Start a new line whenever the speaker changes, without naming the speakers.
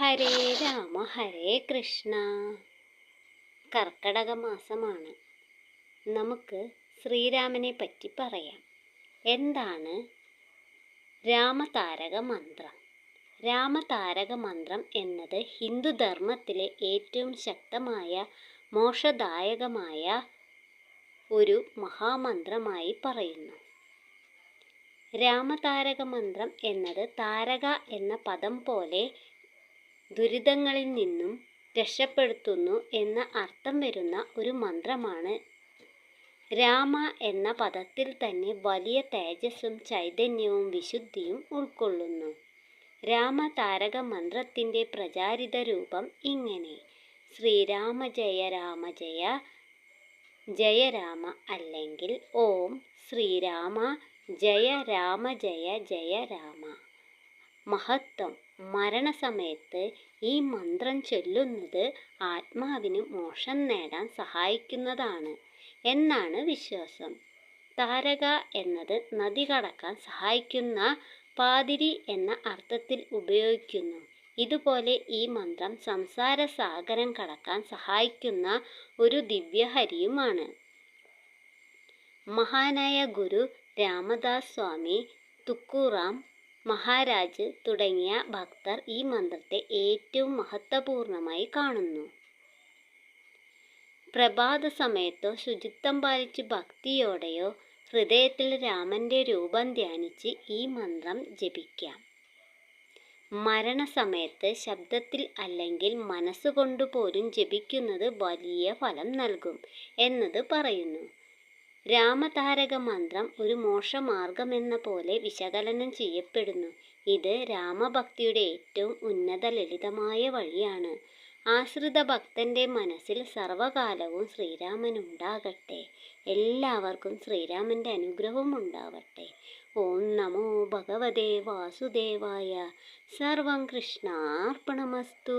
ഹരേ രാമ ഹരേ കൃഷ്ണ. കർക്കടക മാസമാണ്. നമുക്ക് ശ്രീരാമനെ പറ്റി പറയാം. എന്താണ് രാമതാരക മന്ത്രം? രാമതാരക മന്ത്രം എന്നത് ഹിന്ദുധർമ്മത്തിലെ ഏറ്റവും ശക്തമായ മോക്ഷദായകമായ ഒരു മഹാമന്ത്രമായി പറയുന്നു. രാമതാരക മന്ത്രം എന്നത് താരക എന്ന പദം പോലെ ദുരിതങ്ങളിൽ നിന്നും രക്ഷപ്പെടുത്തുന്നു എന്ന അർത്ഥം വരുന്ന ഒരു മന്ത്രമാണ് രാമ എന്ന പദത്തിൽ തന്നെ വലിയ തേജസ്സും ചൈതന്യവും വിശുദ്ധിയും ഉൾക്കൊള്ളുന്നു. രാമ താരക മന്ത്രത്തിന്റെ പ്രചാരിത രൂപം ഇങ്ങനെ. ശ്രീരാമ ജയ രാമ ജയ ജയ രാമ അല്ലെങ്കിൽ ഓം ശ്രീരാമ ജയ രാമ ജയ ജയ രാമ. മഹത്വം. മരണസമയത്ത് ഈ മന്ത്രം ചൊല്ലുന്നത് ആത്മാവിന് മോക്ഷം നേടാൻ സഹായിക്കുന്നതാണ് എന്നാണ് വിശ്വാസം. താരക എന്നത് നദി കടക്കാൻ സഹായിക്കുന്ന പാതിരി എന്ന അർത്ഥത്തിൽ ഉപയോഗിക്കുന്നു. ഇതുപോലെ ഈ മന്ത്രം സംസാര സാഗരം കടക്കാൻ സഹായിക്കുന്ന ഒരു ദിവ്യഹരിയുമാണ്. മഹാനായ ഗുരു രാമദാസ് സ്വാമി തുക്കുറാം മഹാരാജ് തുടങ്ങിയ ഭക്തർ ഈ മന്ത്രത്തെ ഏറ്റവും മഹത്വപൂർണമായി കാണുന്നു. പ്രഭാത സമയത്തോ ശുചിത്വം പാലിച്ച് ഭക്തിയോടെയോ ഹൃദയത്തിൽ രാമന്റെ രൂപം ധ്യാനിച്ച് ഈ മന്ത്രം ജപിക്കാം. മരണസമയത്ത് ശബ്ദത്തിൽ അല്ലെങ്കിൽ മനസ്സുകൊണ്ട് പോലും ജപിക്കുന്നത് വലിയ ഫലം നൽകും എന്നത് പറയുന്നു. രാമതാരക മന്ത്രം ഒരു മോക്ഷമാർഗമെന്ന പോലെ വിശകലനം ചെയ്യപ്പെടുന്നു. ഇത് രാമഭക്തിയുടെ ഏറ്റവും ഉന്നത ലളിതമായ വഴിയാണ്. ആശ്രിത ഭക്തന്റെ മനസ്സിൽ സർവകാലവും ശ്രീരാമൻ ഉണ്ടാകട്ടെ എല്ലാവർക്കും ശ്രീരാമന്റെ അനുഗ്രഹവും ഉണ്ടാവട്ടെ. ഓം നമോ ഭഗവതേ വാസുദേവായ. സർവം കൃഷ്ണാർപ്പണമസ്തു.